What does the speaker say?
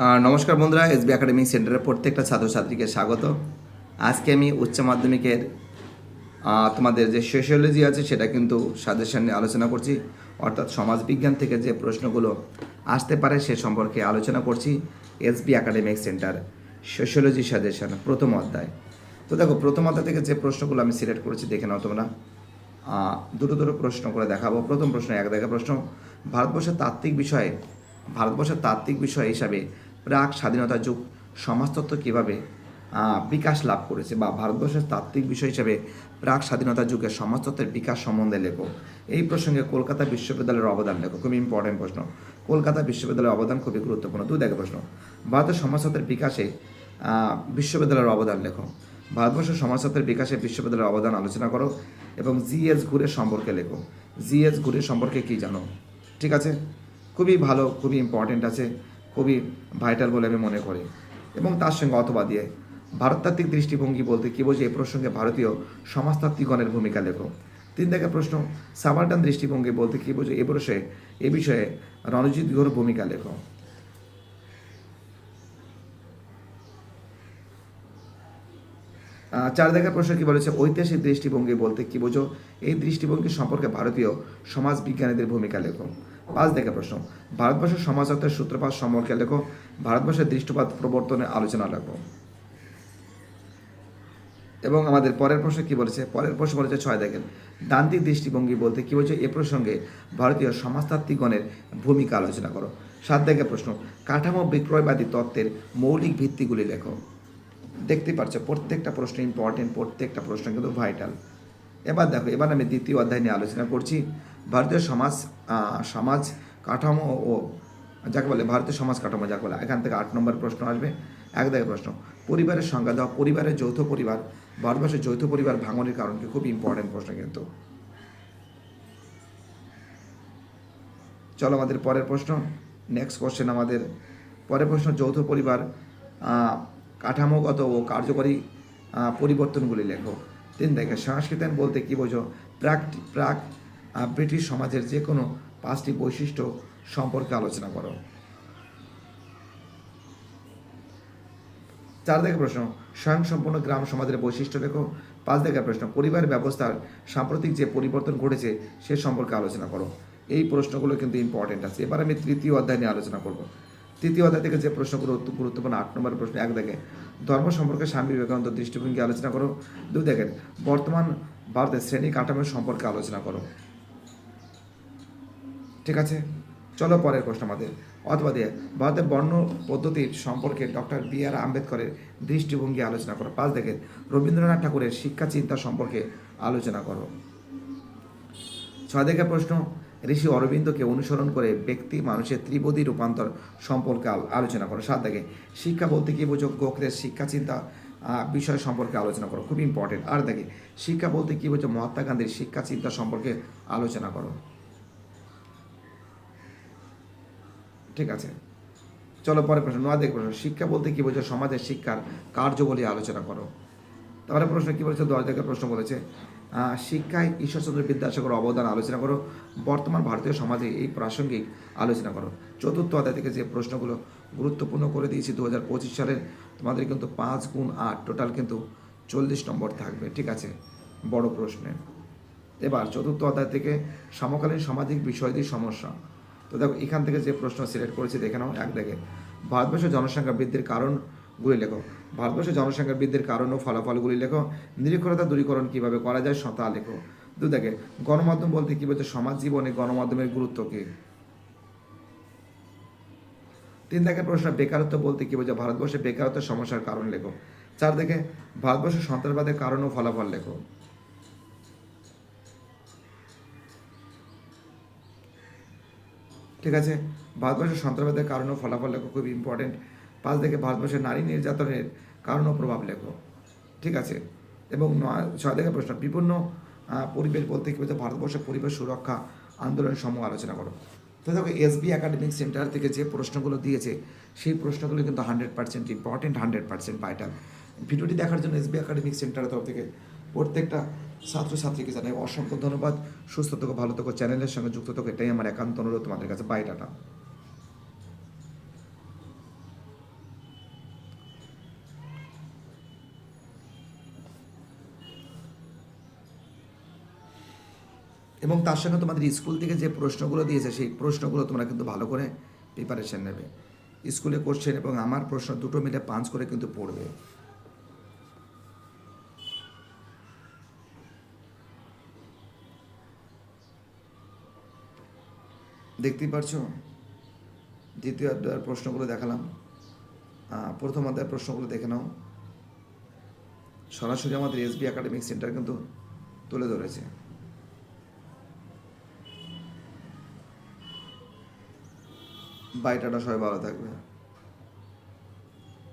নমস্কার বন্ধুরা, SB academic সেন্টারের প্রত্যেকটা ছাত্রছাত্রীকে স্বাগত। আজকে আমি উচ্চ মাধ্যমিকের তোমাদের যে সোশিওলজি আছে, সেটা কিন্তু সাজেশন নিয়ে আলোচনা করছি। অর্থাৎ সমাজবিজ্ঞান থেকে যে প্রশ্নগুলো আসতে পারে, সে সম্পর্কে আলোচনা করছি SB academic centre sociology suggestion প্রথম অধ্যায়। তো দেখো, প্রথম অধ্যায় থেকে যে প্রশ্নগুলো আমি সিলেক্ট করেছি, দেখে নাও তোমরা। দুটো দুটো প্রশ্ন করে দেখাবো। প্রথম প্রশ্ন এক দেখা প্রশ্ন। ভারতবর্ষের তাত্ত্বিক বিষয়ে, ভারতবর্ষের তাত্ত্বিক বিষয় হিসাবে প্রাক স্বাধীনতা যুগ, সমাজতত্ত্ব কীভাবে বিকাশ লাভ করেছে বা ভারতবর্ষের তাত্ত্বিক বিষয় হিসেবে প্রাক স্বাধীনতা যুগের সমাজতত্ত্বের বিকাশ সম্বন্ধে লেখো। এই প্রসঙ্গে কলকাতা বিশ্ববিদ্যালয়ের অবদান লেখো। খুবই ইম্পর্টেন্ট প্রশ্ন। কলকাতা বিশ্ববিদ্যালয়ের অবদান খুবই গুরুত্বপূর্ণ। দুই দেখে প্রশ্ন। ভারতের সমাজতত্ত্বের বিকাশে বিশ্ববিদ্যালয়ের অবদান লেখো। ভারতবর্ষের সমাজতত্ত্বের বিকাশে বিশ্ববিদ্যালয়ের অবদান আলোচনা করো এবং জিএস ঘুরের সম্পর্কে লেখো। জিএস ঘুরের সম্পর্কে কি জানো? ঠিক আছে? খুবই ভালো, খুবই ইম্পর্টেন্ট আছে। খুবই ভাইটাল বলে আমি মনে করি। এবং তার সঙ্গে অথবা দিয়ে ভারততাত্ত্বিক দৃষ্টিভঙ্গি বলতে কী বোঝে এ প্রসঙ্গে ভারতীয় সমাজতাত্ত্বিকগণের ভূমিকা লেখো। তিন থেকে প্রশ্ন, সাবাল্টান দৃষ্টিভঙ্গি বলতে কী বোঝে এ বিষয়ে এ বিষয়ে রণজিৎ ঘোর ভূমিকা লেখো। চার দেখার প্রশ্ন কি বলেছে, ঐতিহাসিক দৃষ্টিভঙ্গি বলতে কি বোঝো, এই দৃষ্টিভঙ্গি সম্পর্কে ভারতীয় সমাজ বিজ্ঞানীদের ভূমিকা লেখো। পাঁচ দেখা প্রশ্ন। ভারতবর্ষের সমাজতত্ত্বের সূত্রপাত সম্পর্কে লেখো, ভারতবর্ষের দৃষ্টিপাত প্রবর্তনে আলোচনা লেখো। এবং আমাদের পরের প্রশ্ন কি বলেছে? পরের প্রশ্ন বলেছে ছয় দেখেন। দান্তিক দৃষ্টিভঙ্গি বলতে কি বলছে? এ প্রসঙ্গে ভারতীয় সমাজতাত্ত্বিকগণের ভূমিকা আলোচনা করো। সাত দেখে প্রশ্ন, কাঠামো বিক্রয়বাদী তত্ত্বের মৌলিক ভিত্তিগুলি লেখো। দেখতে পাচ্ছ প্রত্যেকটা প্রশ্ন ইম্পর্টেন্ট প্রত্যেকটা প্রশ্ন কিন্তু ভাইটাল এবার দেখো, এবার আমি দ্বিতীয় অধ্যায় নিয়ে আলোচনা করছি। ভারতীয় সমাজ সমাজ কাঠামো ও যাকে বলে ভারতীয় সমাজ কাঠামো যাকে বলে, এখান থেকে আট নম্বর প্রশ্ন আসবে। এক দেখে প্রশ্ন, পরিবারের সংজ্ঞা দেওয়া পরিবারের যৌথ পরিবার, ভারতবর্ষের যৌথ পরিবার ভাঙনের কারণ কি? খুব ইম্পর্টেন্ট প্রশ্ন কিন্তু। চলো আমাদের পরের প্রশ্ন নেক্সট কোশ্চেন আমাদের। পরের প্রশ্ন, যৌথ পরিবার কাঠামোগত ও কার্যকরী পরিবর্তনগুলি লেখো। তিন দেখে সংস্কৃতায়ন বলতে কী বোঝো? প্রাক প্রাক ব্রিটিশ সমাজের যে কোনো পাঁচটি বৈশিষ্ট্য সম্পর্কে আলোচনা করো। চার দেখে প্রশ্ন, স্বয়ংসম্পূর্ণ গ্রাম সমাজের বৈশিষ্ট্য লেখো পাঁচ দেখে প্রশ্ন, পরিবার ব্যবস্থার সাম্প্রতিক যে পরিবর্তন ঘটেছে, সে সম্পর্কে আলোচনা করো। এই প্রশ্নগুলো কিন্তু ইম্পর্টেন্ট আছে। এবার আমি তৃতীয় অধ্যায় নিয়ে আলোচনা করব। তৃতীয় অধ্যায় থেকে যে প্রশ্নগুলো গুরুত্বপূর্ণ, আট নম্বর প্রশ্ন, এক দেখে, ধর্ম সম্পর্কে স্বামী বিবেকানন্দ দৃষ্টিভঙ্গি আলোচনা করো। দুই দেখেন, বর্তমান ভারতের শ্রেণি কাঠামো সম্পর্কে আলোচনা করো। ঠিক আছে? চলো পরের প্রশ্ন আমাদের। অথবা দিয়ে, ভারতের বর্ণ পদ্ধতির সম্পর্কে ডক্টর বি আর আম্বেদকরের দৃষ্টিভঙ্গি আলোচনা করো। পাঁচ দেখে রবীন্দ্রনাথ ঠাকুরের শিক্ষা চিন্তা সম্পর্কে আলোচনা করো। ছয় দেখে প্রশ্ন, ঋষি অরবিন্দকে অনুসরণ করে ব্যক্তি মানুষের ত্রিপদী রূপান্তর সম্পর্কে আল- আলোচনা করো। সাত দেখে শিক্ষা বলতে কি বোঝো? গোখলের শিক্ষা চিন্তা বিষয় সম্পর্কে আলোচনা করো। খুব ইম্পর্টেন্ট আর দেখে শিক্ষা বলতে কি বোঝো? মহাত্মা গান্ধীর শিক্ষা চিন্তা সম্পর্কে আলোচনা করো। ঠিক আছে? চলো পরে প্রশ্ন নয় দেখে প্রশ্ন। শিক্ষা বলতে কি বোঝো সমাজের শিক্ষার কার্যবলী আলোচনা করো। তারপরে প্রশ্ন কি বলেছে? দশ দেখে প্রশ্ন বলেছে শিক্ষায় ঈশ্বরচন্দ্র বিদ্যাসাগর অবদান আলোচনা করো। বর্তমান ভারতীয় সমাজে এই প্রাসঙ্গিক আলোচনা করো। চতুর্থ অধ্যায় থেকে যে প্রশ্নগুলো গুরুত্বপূর্ণ করে দিয়েছি দু হাজার পঁচিশ সালের, তোমাদের কিন্তু পাঁচ গুণ আট, টোটাল কিন্তু চল্লিশ নম্বর থাকবে, ঠিক আছে? বড় প্রশ্নে। এবার চতুর্থ অধ্যায় থেকে, সমকালীন সামাজিক বিষয়টির সমস্যা। তো দেখো, এখান থেকে যে প্রশ্ন সিলেক্ট করেছি, দেখে নাও, এক দেখে। ভারতবর্ষের জনসংখ্যা বৃদ্ধির কারণগুলি লেখো। ভারতবর্ষের জনসংখ্যা বৃদ্ধির কারণ ও ফলাফলগুলি লেখো। নিরক্ষরতা দূরীকরণ কীভাবে করা যায় তা লেখো। দু দেখে, গণমাধ্যম বলতে কি বলছে সমাজ জীবনে গণমাধ্যমের গুরুত্ব কি? তিন দেখে প্রশ্ন, বেকারত্ব বলতে কি বোঝো ভারতবর্ষে বেকারত্বের সমস্যার কারণ লেখো। চার দেখে, ভারতবর্ষের সন্ত্রাসবাদের কারণ ও ফলাফল লেখো। ঠিক আছে? ভারতবর্ষের সন্ত্রাসবাদের কারণ ও ফলাফল লেখো খুব ইম্পর্টেন্ট পাঁচ থেকে ভারতবর্ষের নারী নির্যাতনের কারণ ও প্রভাব লেখো ঠিক আছে? এবং নয় ছয় থেকে প্রশ্ন বিভিন্ন আহ, পরিবেশ বলতে কি বলতে ভারতবর্ষের পরিবেশ সুরক্ষা আন্দোলন সমূহ আলোচনা করো। তো দেখো এসবি একাডেমিক সেন্টার থেকে যে প্রশ্নগুলো দিয়েছে সেই প্রশ্নগুলো কিন্তু hundred percent important hundred percent vital ভিডিওটি দেখার জন্য এসবি একাডেমিক সেন্টারের তরফ থেকে প্রত্যেকটা ছাত্রছাত্রীকে জানাই অসংখ্য ধন্যবাদ। সুস্থ থাকো, ভালো থাকো, চ্যানেলের সঙ্গে যুক্ত থাকো, এটাই আমার একান্ত অনুরোধ তোমাদের কাছে। Bye tata. এবং তার সঙ্গে তোমাদের স্কুল থেকে যে প্রশ্নগুলো দিয়েছে, সেই প্রশ্নগুলো তোমরা কিন্তু ভালো করে প্রিপারেশন নেবে। স্কুলে কোশ্চেন এবং আমার প্রশ্ন দুটো মিলে পাঁচ করে কিন্তু পড়বে। দেখতেই পারছ? দ্বিতীয় অধ্যায়ের প্রশ্নগুলো দেখালাম। প্রথম অধ্যায়ের প্রশ্নগুলো দেখে নাও। সরাসরি আমাদের এসবি একাডেমিক সেন্টার কিন্তু তুলে ধরেছে। বাইটাটা সবাই ভালো থাকবে।